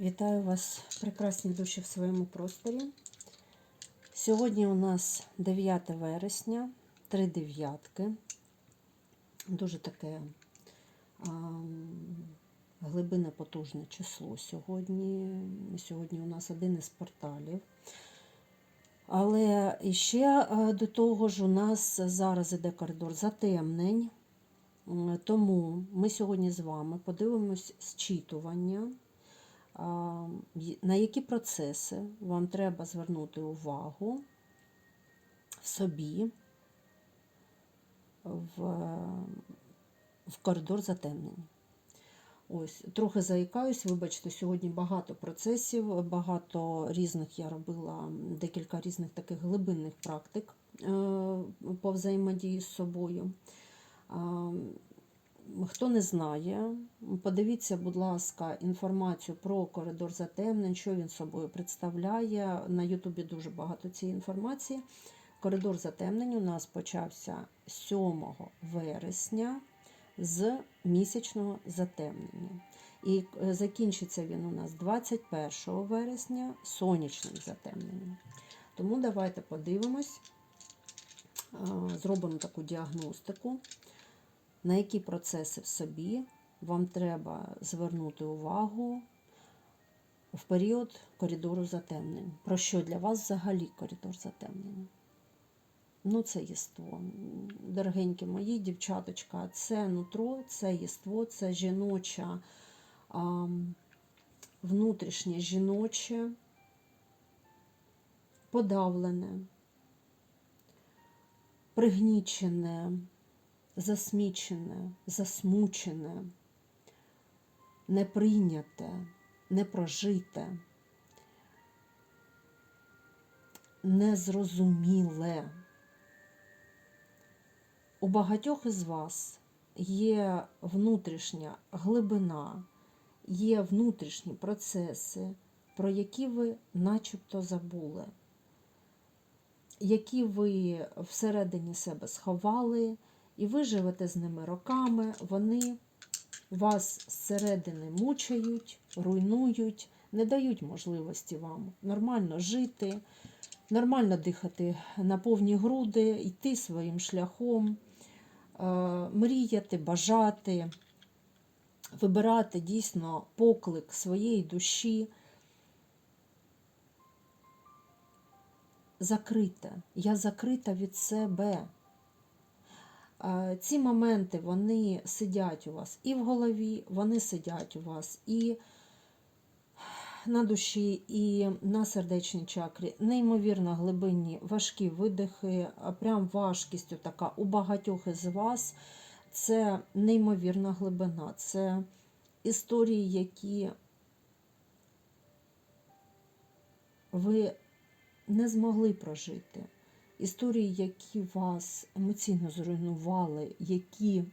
Вітаю вас, прекрасні душі в своєму просторі. Сьогодні у нас 9 вересня, три дев'ятки. Дуже таке а, глибине потужне число сьогодні. Сьогодні у нас один із порталів. Але ще до того ж у нас зараз іде коридор затемнень. Тому ми сьогодні з вами подивимось зчитування на які процеси вам треба звернути увагу в собі в, в коридор затемнення. Ось, трохи заїкаюсь, вибачте, сьогодні багато процесів, багато різних я робила декілька різних таких глибинних практик е, по взаємодії з собою. Хто не знає, подивіться, будь ласка, інформацію про коридор затемнень, що він собою представляє. На Ютубі дуже багато цієї інформації. Коридор затемнень у нас почався 7 вересня з місячного затемнення. І е, закінчиться він у нас 21 вересня сонячним затемненням. Тому давайте подивимось, зробимо таку діагностику на які процеси в собі вам треба звернути увагу в період коридору затемнень. Про що для вас взагалі коридор затемнення? Ну, це єство. Дорогенькі мої дівчаточка, це нутро, це єство, це жіноча, внутрішнє жіноче, подавлене, пригнічене засмічене, засмучене, неприйняте, непрожите, незрозуміле. У багатьох із вас є внутрішня глибина, є внутрішні процеси, про які ви начебто забули, які ви всередині себе сховали, і ви живете з ними роками, вони вас зсередини мучають, руйнують, не дають можливості вам нормально жити, нормально дихати на повні груди, йти своїм шляхом, е, мріяти, бажати, вибирати дійсно поклик своєї душі. Закрита. Я закрита від себе. Е, Ці моменти вони сидять у вас і в голові, вони сидять у вас і на душі, і на сердечній чакрі. Неймовірно глибинні важкі видихи, а прям важкістю така у багатьох із вас. Це неймовірна глибина. Це історії, які ви не змогли прожити історії, які вас емоційно зруйнували, які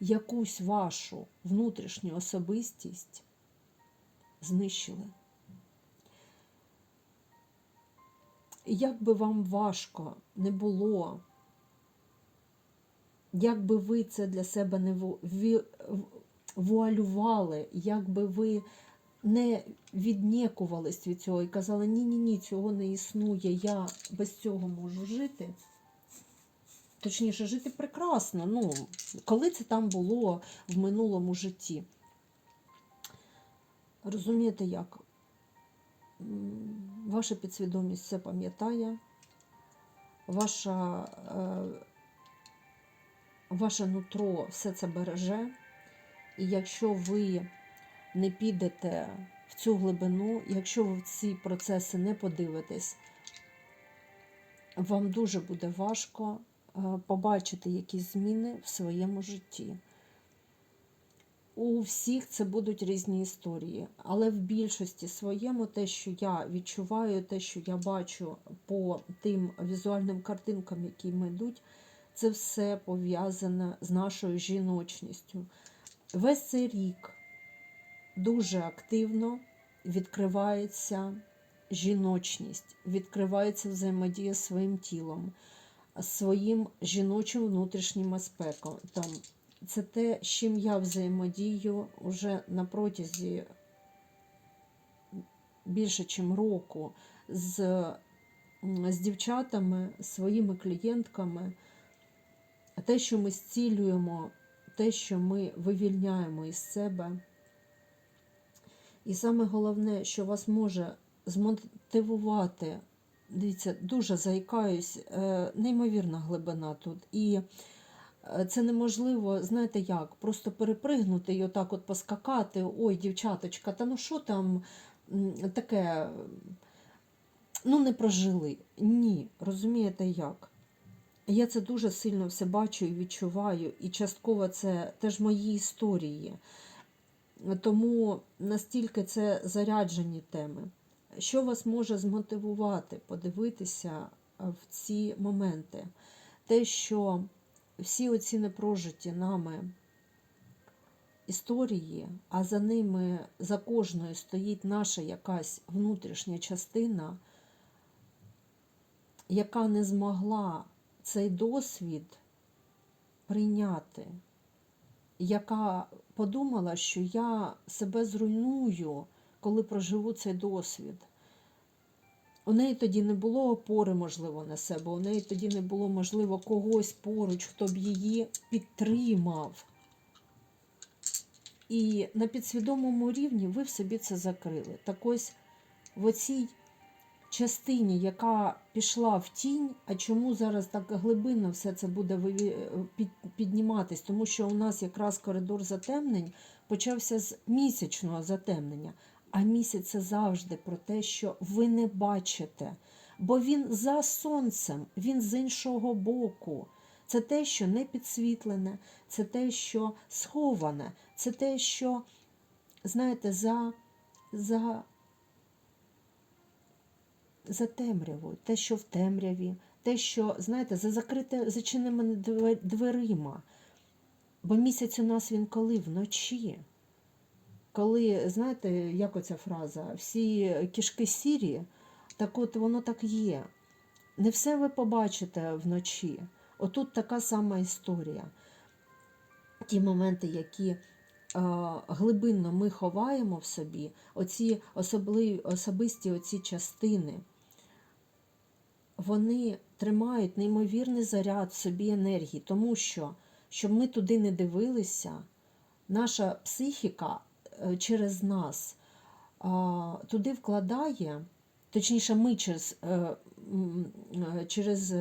якусь вашу внутрішню особистість знищили. Як би вам важко не було, як би ви це для себе не вуалювали, як би ви не віднікувались від цього і казали, ні-ні ні, цього не існує, я без цього можу жити. Точніше, жити прекрасно. Ну, коли це там було в минулому житті. Розумієте як? Ваша підсвідомість все пам'ятає, ваша, е, ваше нутро все це береже. І якщо ви не підете в цю глибину, якщо ви в ці процеси не подивитесь, вам дуже буде важко е, побачити якісь зміни в своєму житті. У всіх це будуть різні історії, але в більшості своєму те, що я відчуваю, те, що я бачу по тим візуальним картинкам, які ми йдуть, це все пов'язане з нашою жіночністю. Весь цей рік дуже активно відкривається жіночність, відкривається взаємодія своїм тілом, своїм жіночим внутрішнім аспектом. Це те, з чим я взаємодію вже на протязі більше, ніж року з, з дівчатами, своїми клієнтками, те, що ми зцілюємо, те, що ми вивільняємо із себе. І саме головне, що вас може змотивувати, дивіться, дуже заїкаюсь, е, неймовірна глибина тут. І е, це неможливо, знаєте як, просто перепригнути і отак от поскакати. Ой, дівчаточка, та ну що там таке, ну не прожили. Ні, розумієте як? Я це дуже сильно все бачу і відчуваю, і частково це теж мої історії. Тому настільки це заряджені теми. Що вас може змотивувати подивитися е, в ці моменти? Те, що всі оці непрожиті нами історії, а за ними, за кожною стоїть наша якась внутрішня частина, яка не змогла цей досвід прийняти, яка подумала, що я себе зруйную, коли проживу цей досвід. У неї тоді не було опори, можливо, на себе, у неї тоді не було, можливо, когось поруч, хто б її підтримав. І на підсвідомому рівні ви в собі це закрили. Так ось в оцій частині, яка пішла в тінь, а чому зараз так глибинно все це буде підніматись? Тому що у нас якраз коридор затемнень почався з місячного затемнення. А місяць це завжди про те, що ви не бачите, бо він за сонцем, він з іншого боку. Це те, що не підсвітлене, це те, що сховане, це те, що, знаєте, за, за за темрявою, те, що в темряві, те, що, знаєте, за закрите, зачиненими две- дверима. Бо місяць у нас він коли вночі. Коли, знаєте, як оця фраза, всі кішки сірі, так от воно так є. Не все ви побачите вночі. Отут така сама історія. Ті моменти, які глибинно ми ховаємо в собі, оці особливі, особисті оці частини, вони тримають неймовірний заряд в собі енергії, тому що, щоб ми туди не дивилися, наша психіка е, через нас туди вкладає, точніше, ми через, е, е, через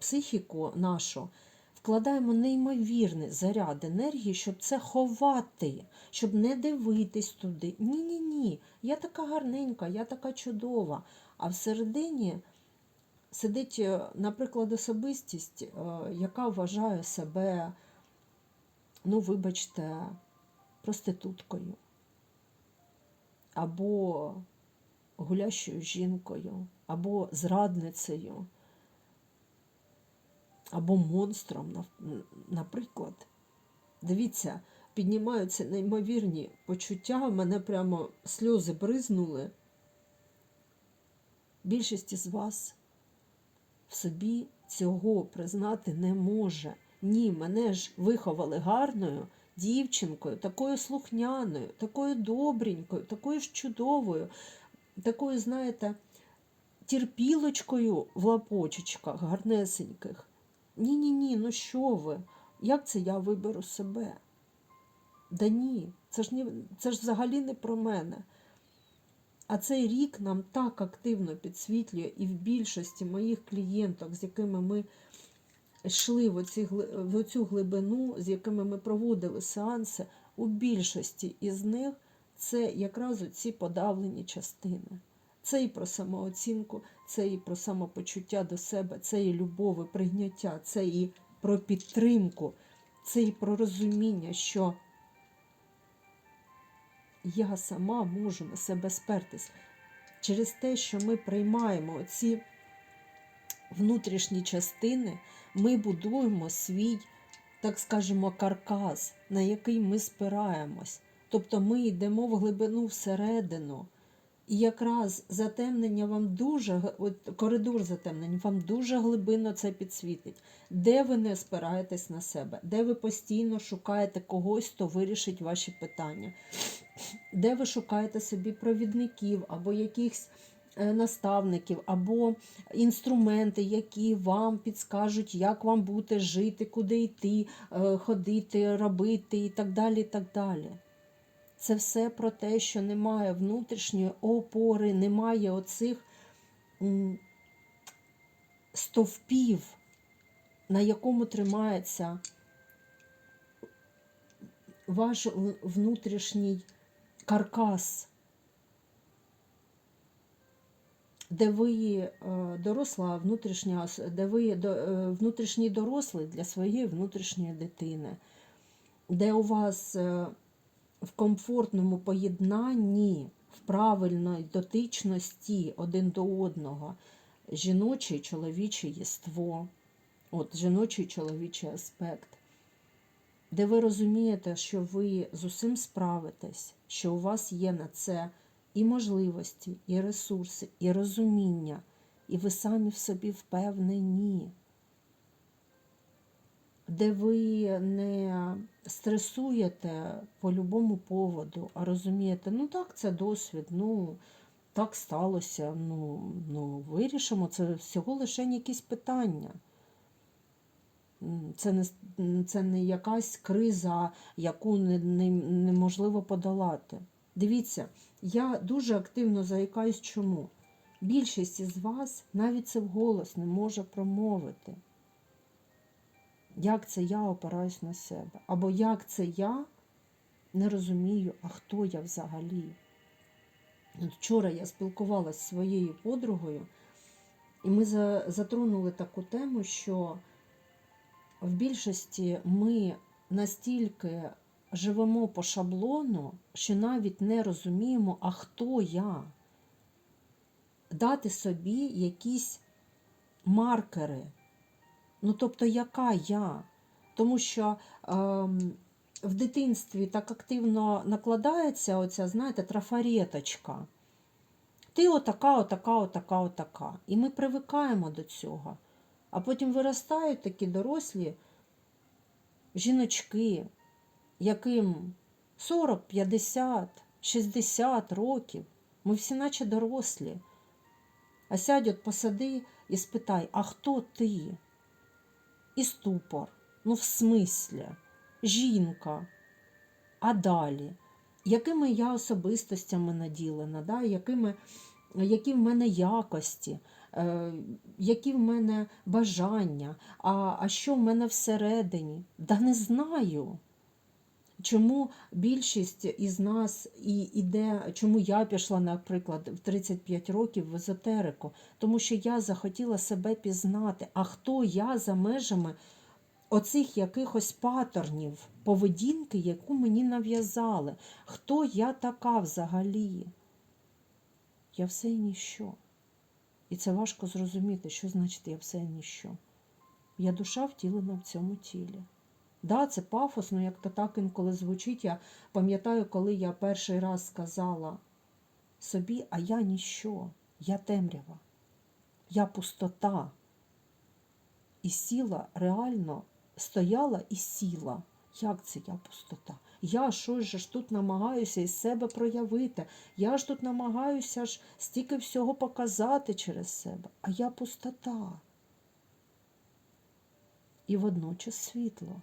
психіку нашу вкладаємо неймовірний заряд енергії, щоб це ховати, щоб не дивитись туди. Ні-ні ні, я така гарненька, я така чудова. А всередині сидить, е, наприклад, особистість, е, яка вважає себе, ну, вибачте, проституткою або гулящою жінкою, або зрадницею, або монстром, наприклад. Дивіться, піднімаються неймовірні почуття, в мене прямо сльози бризнули. Більшість із вас в собі цього признати не може. Ні, мене ж виховали гарною дівчинкою, такою слухняною, такою добренькою, такою ж чудовою, такою, знаєте, терпілочкою в лапочечках гарнесеньких. Ні-ні ні, ну що ви? Як це я виберу себе? Да ні, це ж, ні, це ж взагалі не про мене. А цей рік нам так активно підсвітлює, і в більшості моїх клієнток, з якими ми йшли в, оці, в оцю глибину, з якими ми проводили сеанси, у більшості із них це якраз ці подавлені частини. Це і про самооцінку, це і про самопочуття до себе, це і любов, і прийняття, це і про підтримку, це і про розуміння, що я сама можу на себе спертись через те, що ми приймаємо ці внутрішні частини, ми будуємо свій, так скажемо, каркас, на який ми спираємось. Тобто ми йдемо в глибину всередину І якраз затемнення вам дуже, от коридор затемнень вам дуже глибинно це підсвітить. Де ви не спираєтесь на себе, де ви постійно шукаєте когось, хто вирішить ваші питання, де ви шукаєте собі провідників або якихось е, наставників, або інструменти, які вам підскажуть, як вам бути жити, куди йти, е, ходити, робити і так далі. і так далі. Це все про те, що немає внутрішньої опори, немає оцих стовпів, на якому тримається ваш внутрішній каркас, де ви е, доросла внутрішня, де ви е, внутрішній дорослий для своєї внутрішньої дитини, де у вас е, в комфортному поєднанні, в правильної дотичності один до одного. Жіноче і чоловіче єство, от жіночий і чоловічий аспект, де ви розумієте, що ви з усім справитесь, що у вас є на це і можливості, і ресурси, і розуміння, і ви самі в собі впевнені де ви не стресуєте по любому поводу, а розумієте, ну так, це досвід, ну так сталося, ну, ну вирішимо, це всього лише якісь питання. Це не, це не якась криза, яку не, не, неможливо подолати. Дивіться, я дуже активно заїкаюсь чому. Більшість із вас навіть це вголос не може промовити. Як це я опираюсь на себе? Або як це я не розумію, а хто я взагалі? Вчора я спілкувалася зі своєю подругою, і ми затронули таку тему, що в більшості ми настільки живемо по шаблону, що навіть не розуміємо, а хто я. Дати собі якісь маркери. Ну, тобто, яка я? Тому що ем, в дитинстві так активно накладається оця, знаєте, трафареточка. Ти отака, отака, отака, отака. І ми привикаємо до цього. А потім виростають такі дорослі жіночки, яким 40, 50, 60 років. Ми всі наче дорослі. А сядь, от посади і спитай, а хто ти? І ступор. Ну, в смислі, жінка. А далі? Якими я особистостями наділена, да? якими, які в мене якості, е, які в мене бажання, а, а що в мене всередині? Да не знаю. Чому більшість із нас і іде, чому я пішла, наприклад, в 35 років в езотерику? Тому що я захотіла себе пізнати, а хто я за межами оцих якихось патернів поведінки, яку мені нав'язали? Хто я така взагалі? Я все і ніщо. І це важко зрозуміти, що значить я все і ніщо. Я душа втілена в цьому тілі. Да, це пафосно, як то так інколи звучить. Я пам'ятаю, коли я перший раз сказала собі, а я ніщо, я темрява, я пустота. І сіла реально стояла і сіла. Як це я пустота? Я щось ж тут намагаюся із себе проявити. Я ж тут намагаюся ж стільки всього показати через себе, а я пустота. І водночас світло.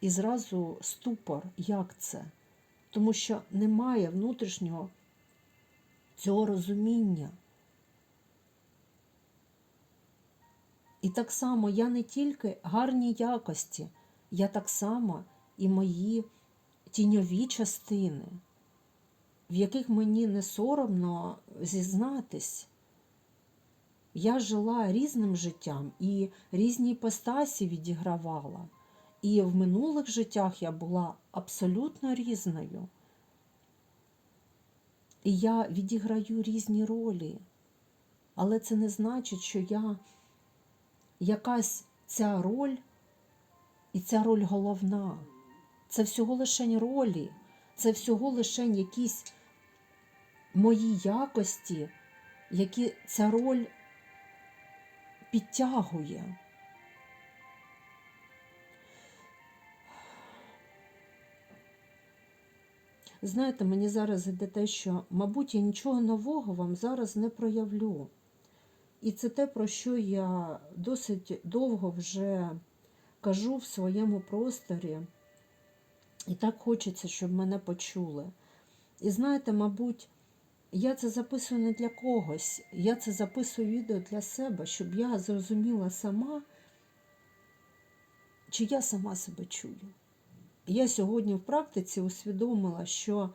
І зразу ступор, як це? Тому що немає внутрішнього цього розуміння. І так само я не тільки гарні якості, я так само і мої тіньові частини, в яких мені не соромно зізнатись. Я жила різним життям і різні іпостасі відігравала. І в минулих життях я була абсолютно різною. І я відіграю різні ролі. Але це не значить, що я якась ця роль, і ця роль головна. Це всього лише ролі, це всього лише якісь мої якості, які ця роль підтягує. Знаєте, мені зараз іде те, що, мабуть, я нічого нового вам зараз не проявлю. І це те, про що я досить довго вже кажу в своєму просторі. І так хочеться, щоб мене почули. І знаєте, мабуть, я це записую не для когось. Я це записую відео для себе, щоб я зрозуміла сама, чи я сама себе чую. Я сьогодні в практиці усвідомила, що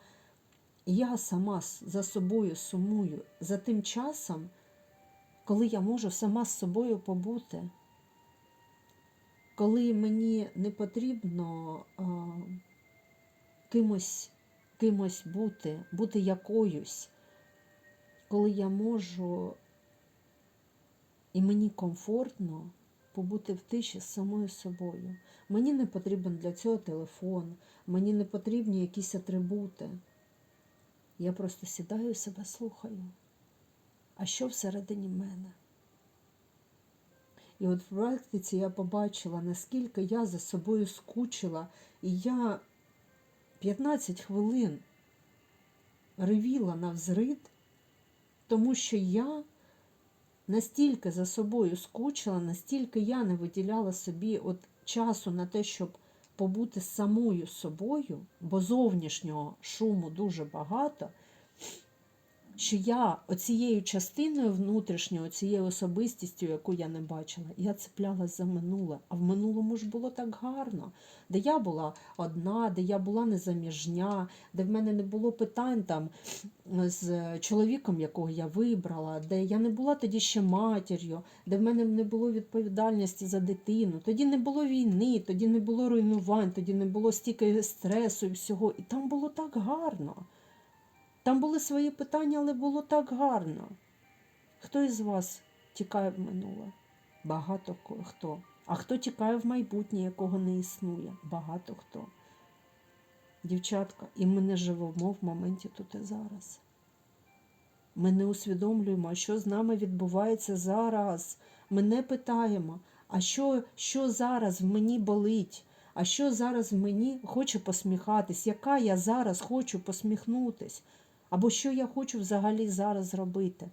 я сама за собою сумую за тим часом, коли я можу сама з собою побути, коли мені не потрібно а, кимось, кимось бути, бути якоюсь, коли я можу і мені комфортно побути в тиші з самою собою. Мені не потрібен для цього телефон, мені не потрібні якісь атрибути. Я просто сідаю себе слухаю. А що всередині мене? І от в практиці я побачила, наскільки я за собою скучила, і я 15 хвилин ревіла на взрит, тому що я настільки за собою скучила, настільки я не виділяла собі от часу на те, щоб побути самою собою, бо зовнішнього шуму дуже багато, що я оцією частиною внутрішньою, цією особистістю, яку я не бачила, я цеплялась за минуле. А в минулому ж було так гарно, де я була одна, де я була незаміжня, де в мене не було питань там з чоловіком, якого я вибрала, де я не була тоді ще матір'ю, де в мене не було відповідальності за дитину, тоді не було війни, тоді не було руйнувань, тоді не було стільки стресу і всього. І там було так гарно. Там були свої питання, але було так гарно. Хто із вас тікає в минуле? Багато хто. А хто тікає в майбутнє, якого не існує? Багато хто. Дівчатка, і ми не живемо в моменті тут і зараз. Ми не усвідомлюємо, що з нами відбувається зараз. Ми не питаємо, а що, що зараз в мені болить, а що зараз в мені хоче посміхатись, яка я зараз хочу посміхнутись, або що я хочу взагалі зараз зробити.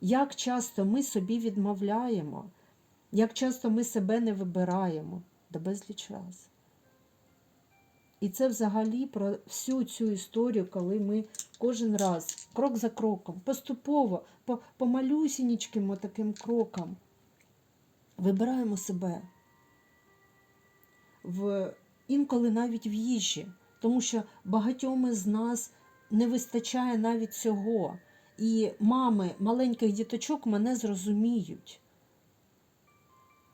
Як часто ми собі відмовляємо, як часто ми себе не вибираємо, да безліч раз. І це взагалі про всю цю історію, коли ми кожен раз, крок за кроком, поступово, по, по малюсінічким таким крокам вибираємо себе. В, Інколи навіть в їжі, тому що багатьом із нас не вистачає навіть цього. І мами маленьких діточок мене зрозуміють,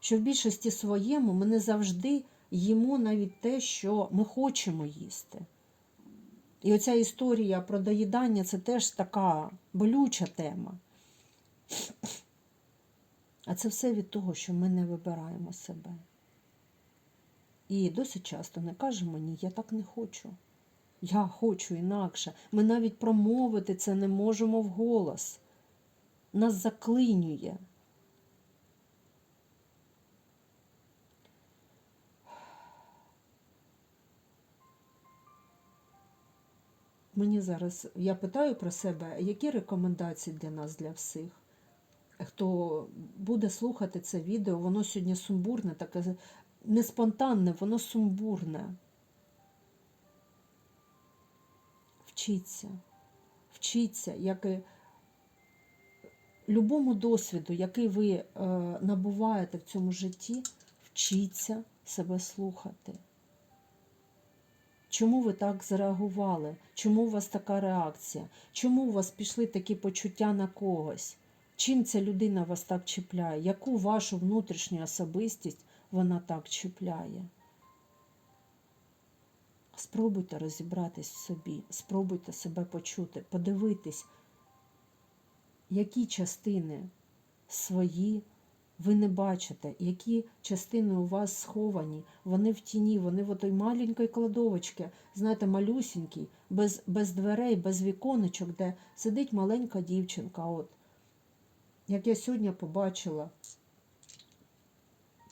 що в більшості своєму ми не завжди їмо навіть те, що ми хочемо їсти. І оця історія про доїдання це теж така болюча тема. А це все від того, що ми не вибираємо себе. І досить часто не кажемо ні, я так не хочу. Я хочу інакше. Ми навіть промовити це не можемо вголос. Нас заклинює. Мені зараз, я питаю про себе, які рекомендації для нас, для всіх? Хто буде слухати це відео, воно сьогодні сумбурне, таке не спонтанне, воно сумбурне. Вчіться, вчіться, як і любому досвіду, який ви е, набуваєте в цьому житті, вчіться себе слухати. Чому ви так зреагували? Чому у вас така реакція? Чому у вас пішли такі почуття на когось? Чим ця людина вас так чіпляє? Яку вашу внутрішню особистість вона так чіпляє? Спробуйте розібратись в собі, спробуйте себе почути, подивитись, які частини свої Ви не бачите, які частини у вас сховані, вони в тіні, вони в отой маленькій кладовочці, знаєте, малюсінькій, без, без дверей, без віконечок, де сидить маленька дівчинка. От. Як я сьогодні побачила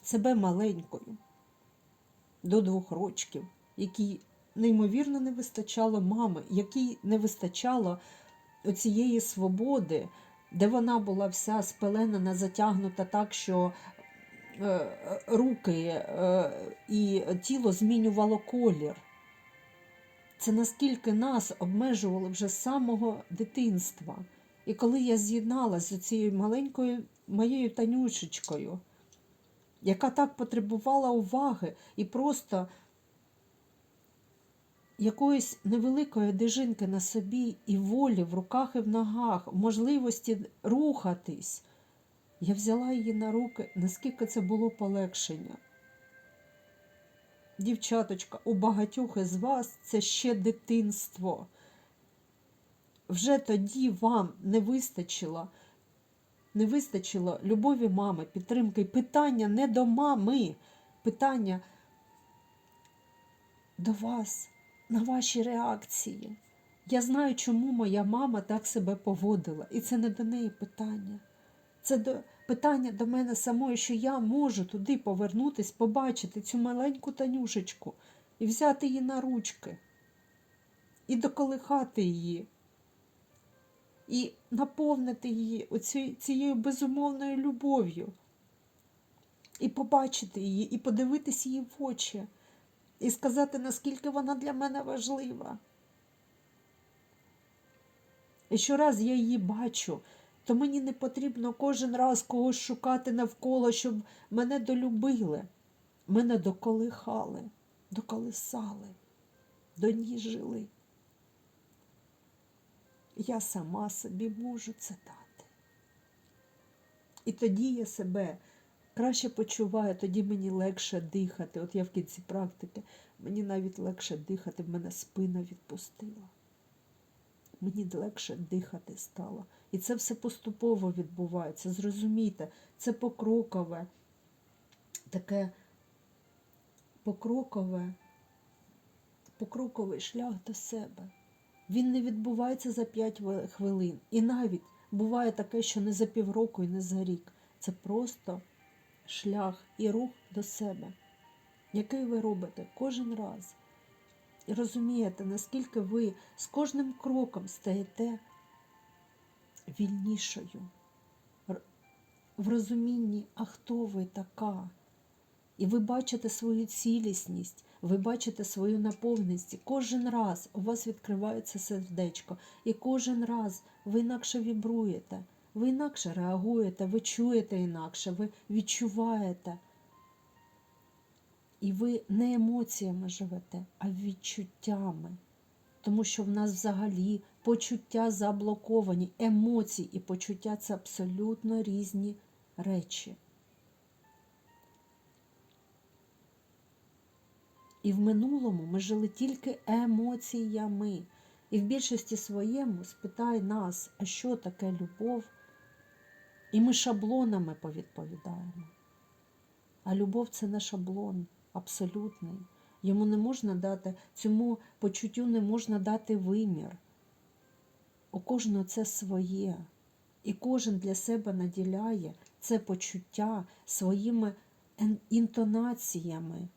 себе маленькою до двох рочків, якій неймовірно не вистачало мами, якій не вистачало оцієї свободи, де вона була вся спеленена, затягнута так, що е, руки е, і тіло змінювало колір. Це наскільки нас обмежували вже з самого дитинства. І коли я з'єдналася з цією маленькою моєю танюшечкою, яка так потребувала уваги і просто якоїсь невеликої одежинки на собі і волі в руках і в ногах, можливості рухатись, я взяла її на руки, наскільки це було полегшення. Дівчаточка, у багатьох із вас це ще дитинство. Вже тоді вам не вистачило, не вистачило любові мами, підтримки. Питання не до мами, питання до вас, на ваші реакції. Я знаю, чому моя мама так себе поводила. І це не до неї питання. Це до, питання до мене самої, що я можу туди повернутись, побачити цю маленьку танюшечку і взяти її на ручки, і доколихати її, і наповнити її оці, цією безумовною любов'ю, і побачити її, і подивитись її в очі, і сказати, наскільки вона для мене важлива. І щораз я її бачу, то мені не потрібно кожен раз когось шукати навколо, щоб мене долюбили, мене доколихали, доколисали, доніжили. Я сама собі можу це дати. І тоді я себе краще почуваю, тоді мені легше дихати. От я в кінці практики, мені навіть легше дихати, в мене спина відпустила. Мені легше дихати стало. І це все поступово відбувається. Зрозумійте, це покрокове, таке покрокове, покроковий шлях до себе. Він не відбувається за 5 хвилин. І навіть буває таке, що не за півроку і не за рік. Це просто шлях і рух до себе, який ви робите кожен раз. І розумієте, наскільки ви з кожним кроком стаєте вільнішою в розумінні, а хто ви така. І ви бачите свою цілісність, ви бачите свою наповненість. Кожен раз у вас відкривається сердечко, і кожен раз ви інакше вібруєте, ви інакше реагуєте, ви чуєте інакше, ви відчуваєте. І ви не емоціями живете, а відчуттями. Тому що в нас взагалі почуття заблоковані. Емоції і почуття це абсолютно різні речі. І в минулому ми жили тільки емоціями. І в більшості своєму спитай нас, а що таке любов? І ми шаблонами повідповідаємо. А любов це не шаблон абсолютний. Йому не можна дати, цьому почуттю не можна дати вимір. У кожного це своє. І кожен для себе наділяє це почуття своїми інтонаціями.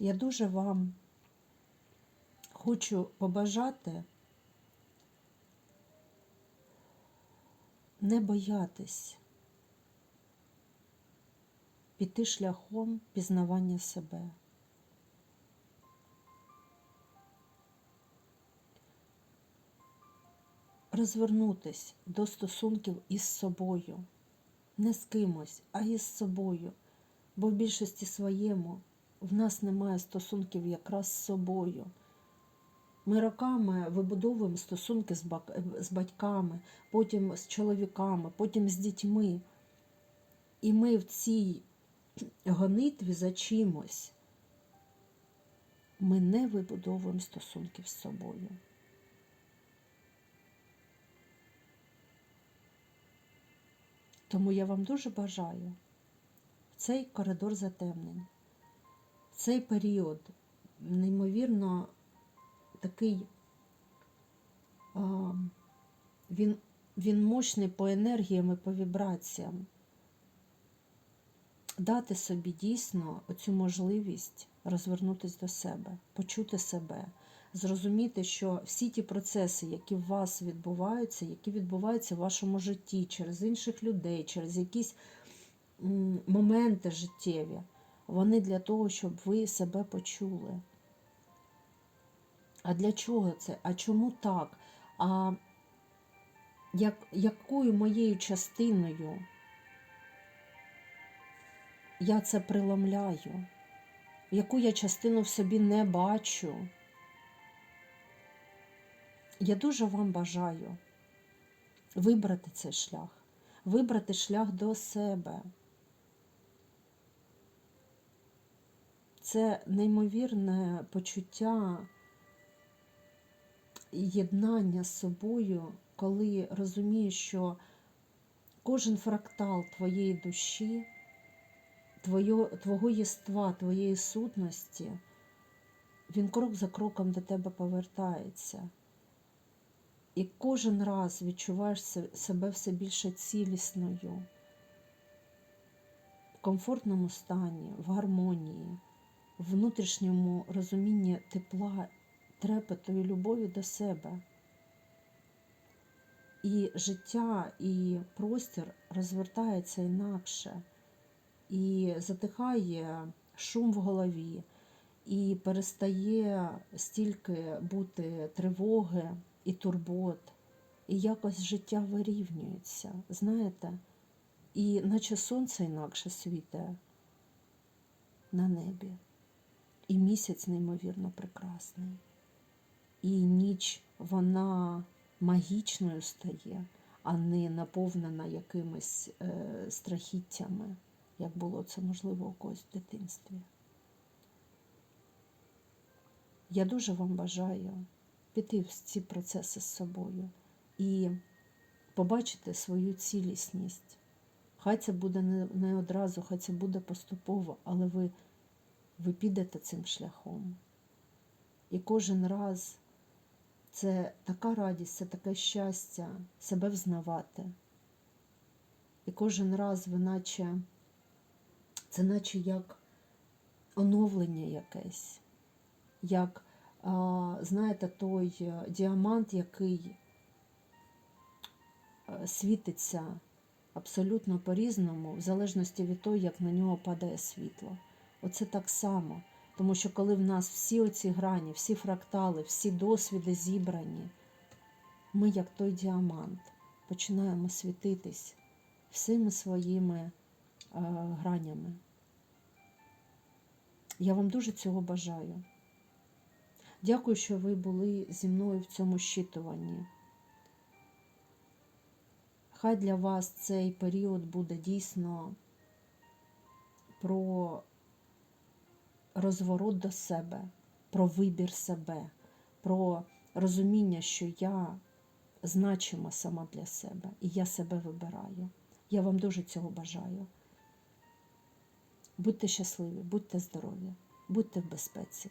Я дуже вам хочу побажати не боятись піти шляхом пізнавання себе. Розвернутись до стосунків із собою, не з кимось, а із собою, бо в більшості своєму в нас немає стосунків якраз з собою. Ми роками вибудовуємо стосунки з батьками, потім з чоловіками, потім з дітьми. І ми в цій гонитві за чимось. Ми не вибудовуємо стосунків з собою. Тому я вам дуже бажаю цей коридор затемнень, цей період неймовірно такий він, він мощний по енергіям і по вібраціям. Дати собі дійсно оцю можливість розвернутися до себе, почути себе, зрозуміти, що всі ті процеси, які в вас відбуваються, які відбуваються в вашому житті через інших людей, через якісь моменти життєві, вони для того, щоб ви себе почули. А для чого це? А чому так? А як, якою моєю частиною я це приломляю? Яку я частину в собі не бачу? Я дуже вам бажаю вибрати цей шлях, вибрати шлях до себе. Це неймовірне почуття єднання з собою, коли розумієш, що кожен фрактал твоєї душі, твоє, твого єства, твоєї сутності, він крок за кроком до тебе повертається. І кожен раз відчуваєш себе все більше цілісною, в комфортному стані, в гармонії, в внутрішньому розумінні тепла, трепету і любові до себе. І життя, і простір розвертається інакше, і затихає шум в голові, і перестає стільки бути тривоги і турбот, і якось життя вирівнюється, знаєте, і наче сонце інакше світе на небі, і місяць неймовірно прекрасний, і ніч вона магічною стає, а не наповнена якимись е, страхіттями, як було це можливо у когось в дитинстві. Я дуже вам бажаю піти в ці процеси з собою і побачити свою цілісність. Хай це буде не, одразу, хай це буде поступово, але ви, ви підете цим шляхом. І кожен раз це така радість, це таке щастя себе взнавати. І кожен раз ви наче, це наче як оновлення якесь, як, знаєте, той е, діамант, який е, світиться абсолютно по-різному, в залежності від того, як на нього падає світло. Оце так само. Тому що коли в нас всі оці грані, всі фрактали, всі досвіди зібрані, ми, як той діамант, починаємо світитись всіми своїми е, гранями. Я вам дуже цього бажаю. Дякую, що ви були зі мною в цьому щитуванні. Хай для вас цей період буде дійсно про розворот до себе, про вибір себе, про розуміння, що я значима сама для себе і я себе вибираю. Я вам дуже цього бажаю. Будьте щасливі, будьте здорові, будьте в безпеці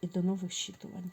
і до нових щитувань.